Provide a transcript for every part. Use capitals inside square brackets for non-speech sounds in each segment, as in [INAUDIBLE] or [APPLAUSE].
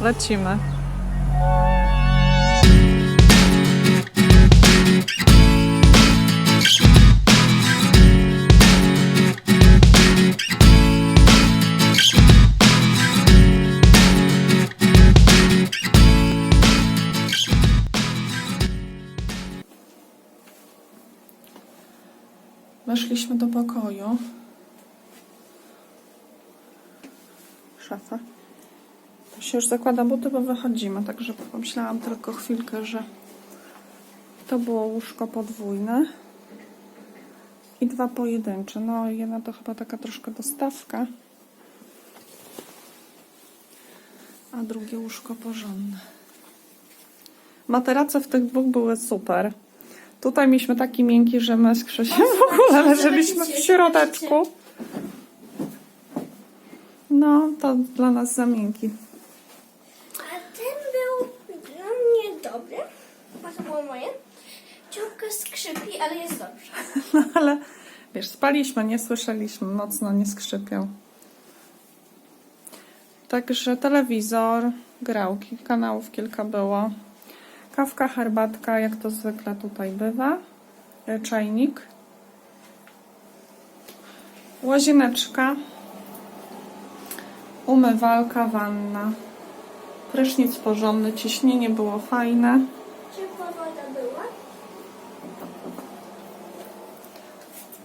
lecimy. Weszliśmy do pokoju. Szafa. Się już zakłada buty, bo wychodzimy. Także pomyślałam tylko chwilkę, że to było łóżko podwójne i dwa pojedyncze. No jedna to chyba taka troszkę dostawka, a drugie łóżko porządne. Materace w tych dwóch były super. Tutaj mieliśmy taki miękki, że my z Krzesiem w ogóle leżeliśmy w środeczku. No, to dla nas za miękki. A ten był dla mnie dobry. A to było moje. Skrzypi, ale jest dobrze. [LAUGHS] No ale wiesz, spaliśmy, nie słyszeliśmy, mocno nie skrzypiał. Także telewizor, grałki, kanałów kilka było. Kawka, herbatka, jak to zwykle tutaj bywa. E, Czajnik. Łazieneczka. Umywalka, wanna. Prysznic porządny, ciśnienie było fajne. Ciepła woda była.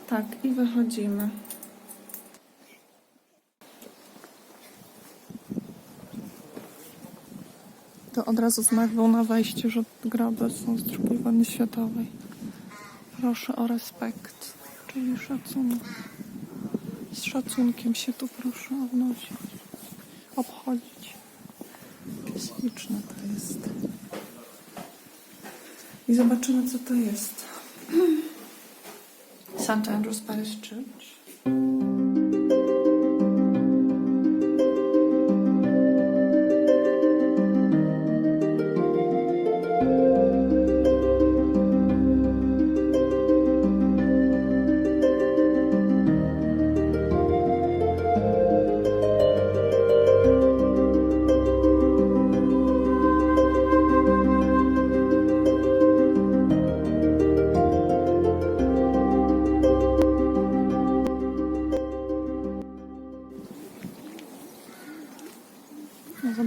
Tak, i wychodzimy. To od razu znak był na wejściu, że groby są z II wojny światowej. Proszę o respekt, czyli szacunek. Z szacunkiem się tu proszę odnosić, obchodzić. Śliczne to jest. I zobaczymy, co to jest. St. Andrew's Parish Church.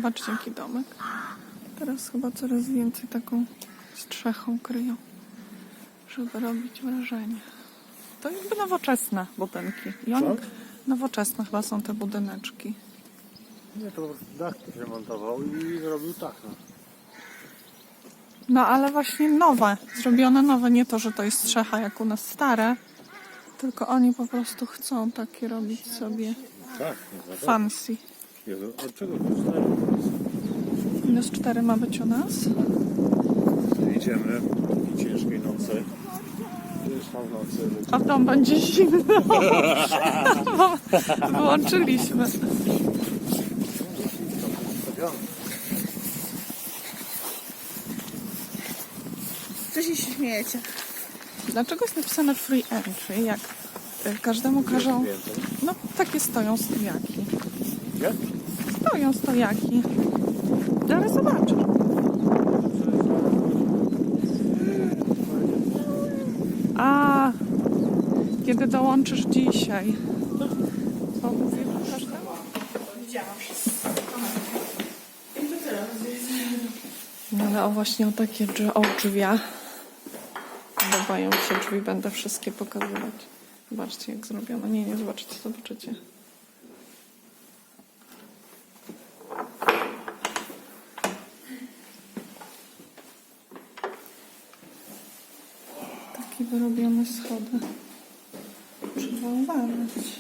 Zobaczcie jaki domek. Teraz chyba coraz więcej taką strzechą kryją, żeby robić wrażenie. To jakby nowoczesne budynki. I oni, nowoczesne chyba są te budyneczki. Nie, to dach remontował i zrobił tak. No. No ale właśnie nowe, zrobione nowe, nie to, że to jest strzecha jak u nas stare, tylko oni po prostu chcą takie robić sobie Tak, no za fancy. Jezu, od czego to? Minus cztery ma być u nas. Idziemy w ciężkiej nocy. Tam w nocy. A tam będzie zimno. [LAUGHS] Bo Wyłączyliśmy. Co się śmiejecie? Dlaczego jest napisane free entry, jak y, każdemu każą... No, takie stoją stojaki. Jak? Stoją stojaki. Zaraz zobaczysz. A, kiedy dołączysz dzisiaj? To mówię każdemu. No ale o właśnie o takie drzwi, o drzwiach. Podobają się drzwi, będę wszystkie pokazywać. Zobaczcie jak zrobiono. Nie, nie zobaczycie, zobaczycie. Takie wyrobione schody. Trzeba uważać.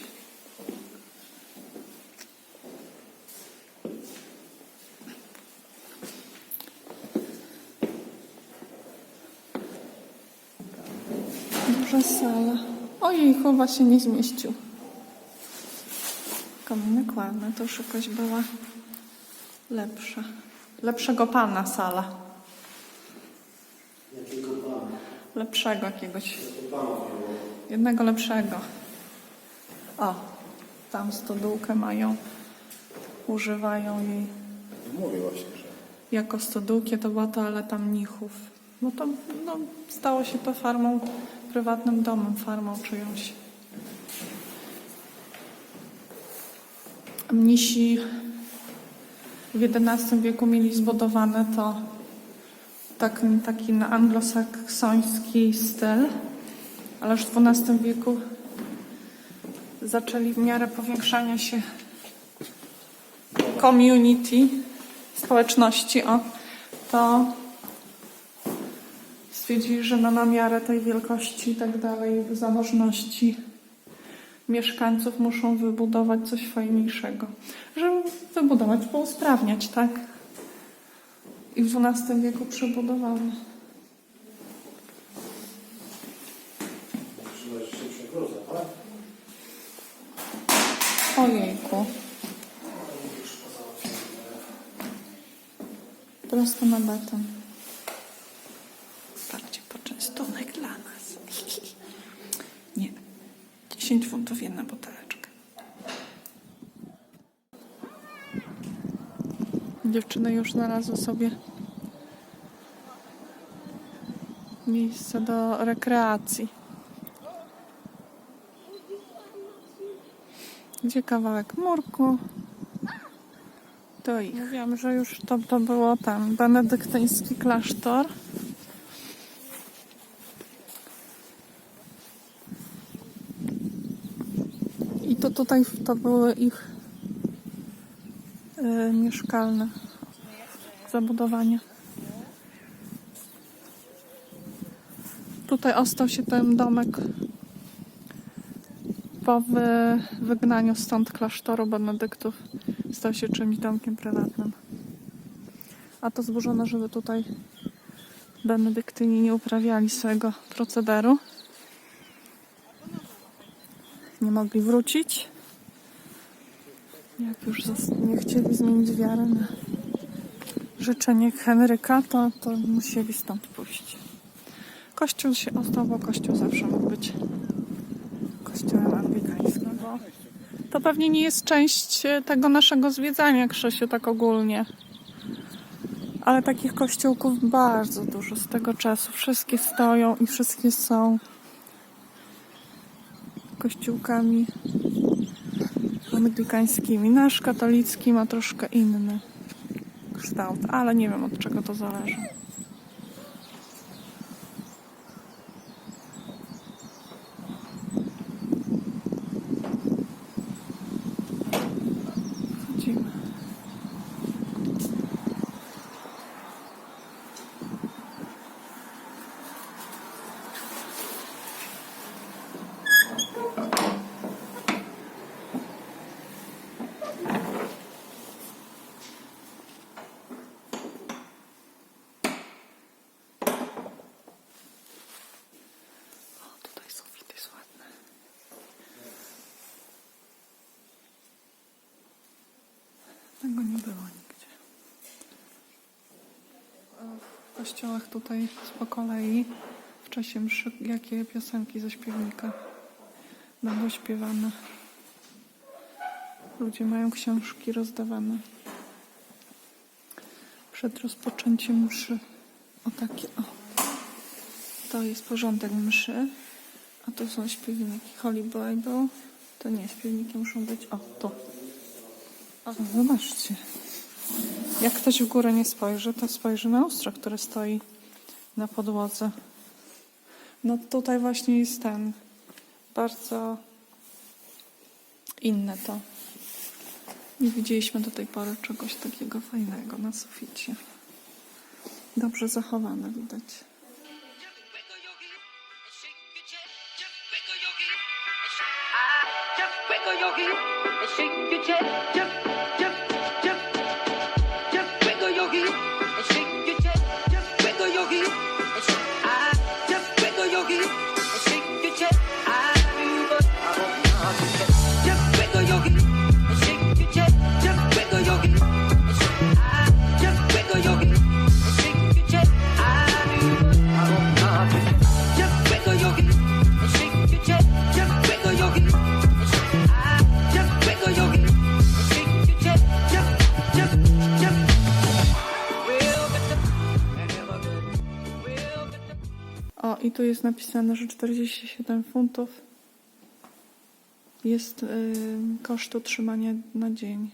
Duża sala. Ojej, chyba się nie zmieścił. Kominek ładny, to już jakaś była lepsza. Lepszego pana sala. Jakiego pana? Lepszego jakiegoś. Jednego lepszego. O, tam stodółkę mają. Używają jej Mówię właśnie, że jako Stodółkie to była toaleta mnichów. Bo to no, stało się to farmą, prywatnym domem, farmą czyjąś. Mnisi w XI wieku mieli zbudowane to tak, taki na anglosaksoński styl, ale już w XII wieku zaczęli w miarę powiększania się community, społeczności, o, to stwierdzili, że no na miarę tej wielkości i tak dalej, zamożności mieszkańców muszą wybudować coś fajniejszego. Żeby wybudować, pousprawniać, tak? I w XII wieku tak? Ojejku. Prosto na beton. Patrzcie, poczęstunek dla nas. Nie. 10 funtów jedna buteleczka. Dziewczyny już znalazły sobie miejsce do rekreacji. Gdzie kawałek murku? To ich. Mówiłam, że już to, to było tam benedyktyński klasztor. I to tutaj to były ich e, mieszkalne zabudowania. Tutaj ostał się ten domek po wy, wygnaniu stąd klasztoru benedyktów stał się czymś domkiem prywatnym. A to zburzono, żeby tutaj benedyktyni nie uprawiali swojego procederu. Nie mogli wrócić. Już nie chcieli zmienić wiary na życzenie Henryka, to, to musieli stąd pójść. Kościół się ostał, bo kościół zawsze mógł być kościołem anglikańskim, bo to pewnie nie jest część e, tego naszego zwiedzania, Krzysiu, tak ogólnie. Ale takich kościółków bardzo dużo z tego czasu. Wszystkie stoją i wszystkie są kościółkami anglikańskimi. Nasz katolicki ma troszkę inny kształt, ale nie wiem od czego to zależy. Tego nie było nigdzie. W kościołach tutaj po kolei w czasie mszy, jakie piosenki ze śpiewnika będą śpiewane. Ludzie mają książki rozdawane przed rozpoczęciem mszy. O takie, o. To jest porządek mszy, a to są śpiewniki Holy Bible. To nie, śpiewniki muszą być, o, tu. Zobaczcie. Jak ktoś w górę nie spojrzy, to spojrzy na lustro, które stoi na podłodze. No tutaj właśnie jest ten bardzo inne to. Nie widzieliśmy do tej pory czegoś takiego fajnego na suficie. Dobrze zachowane widać. I tu jest napisane, że 47 funtów jest koszt utrzymania na dzień.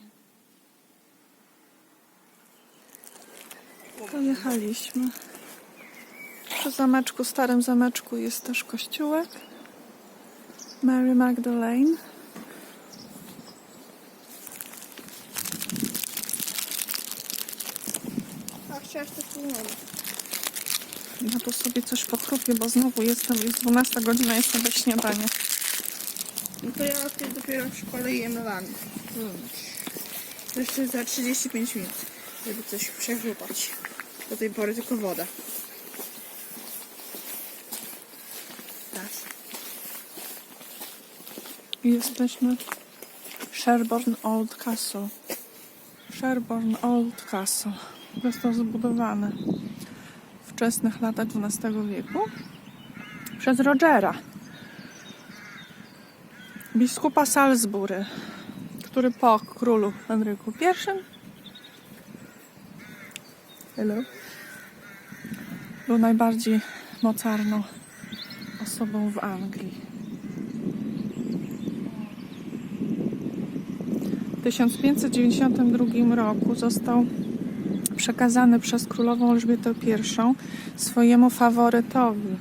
Pojechaliśmy. Przy zameczku, starym zameczku jest też kościółek. Mary Magdalene. A chciałaś to tu Ja tu sobie coś pokrupię, bo znowu jestem, jest 12 godzina, jestem bez śniadania. No to ja tutaj dopiero w szkole jem. To jeszcze za 35 minut, żeby coś przechrupać. Do tej pory tylko woda. I Jesteśmy w Sherborne Old Castle. Sherborne Old Castle. Został zbudowany wczesnych latach XII wieku przez Rogera, biskupa Salisbury, który po królu Henryku I Hello. był najbardziej mocarną osobą w Anglii. W 1592 roku został przekazany przez królową Elżbietę I swojemu faworytowi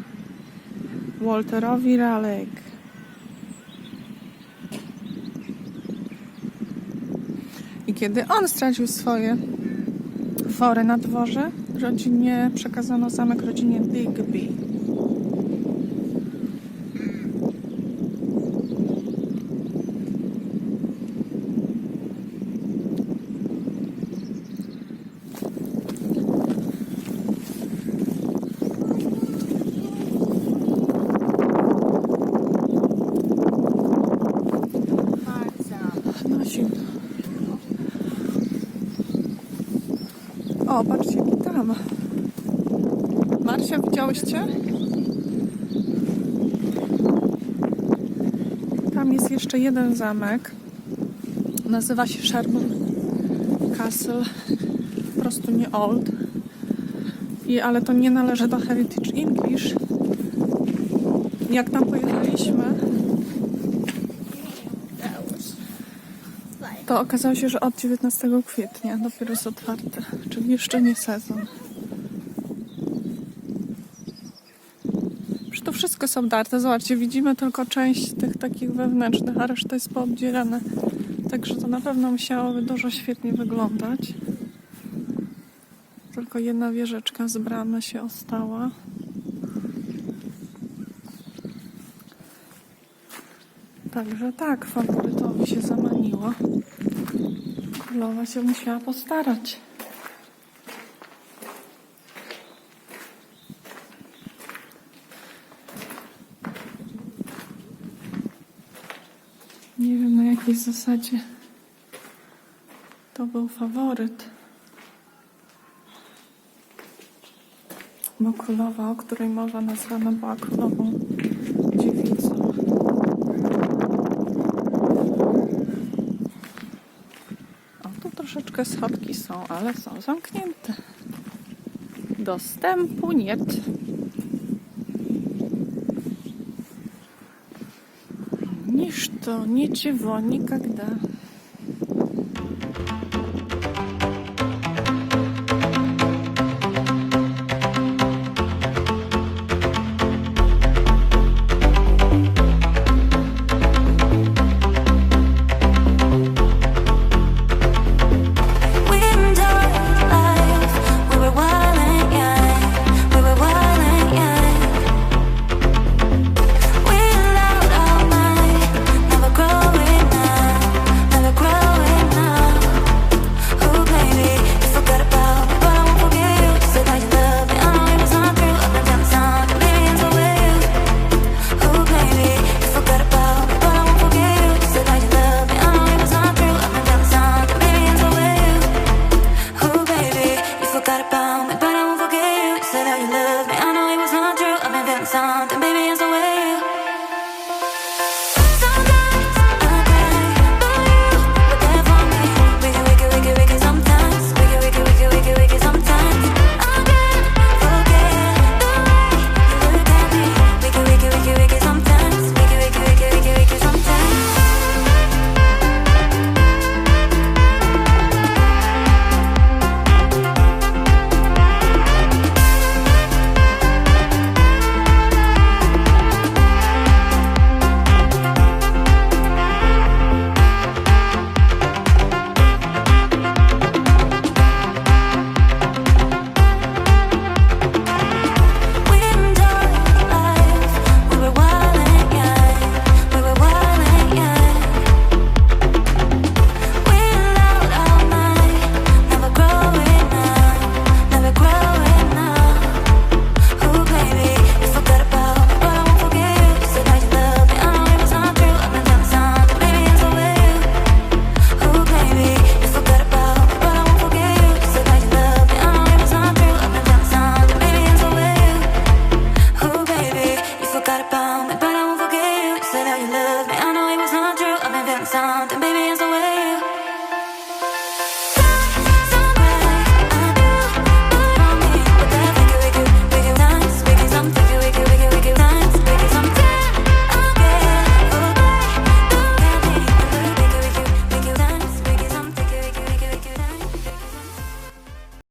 Walterowi Raleigh. I kiedy on stracił swoje fory na dworze, rodzinie przekazano zamek rodzinie Digby. No zimno. O, patrzcie, tam. Marcia, widziałyście? Tam jest jeszcze jeden zamek. Nazywa się Sherborne Castle. Po prostu nie Old. I, ale to nie należy do Heritage English. Jak tam pojechaliśmy, to okazało się, że od 19 kwietnia dopiero jest otwarte, czyli jeszcze nie sezon. Już to wszystko są darte. Zobaczcie, widzimy tylko część tych takich wewnętrznych, a reszta jest poobdzierane. Także to na pewno musiałoby dużo świetnie wyglądać. Tylko jedna wieżyczka z bramy się ostała. Także tak, faworytowi się zamaniło. Królowa się musiała postarać. Nie wiem na jakiej zasadzie to był faworyt. Bo królowa, o której mowa nazwana była królową dziewicą. O, tu troszeczkę schodki są, ale są zamknięte. Dostępu nie. Niż to, nie dziewo.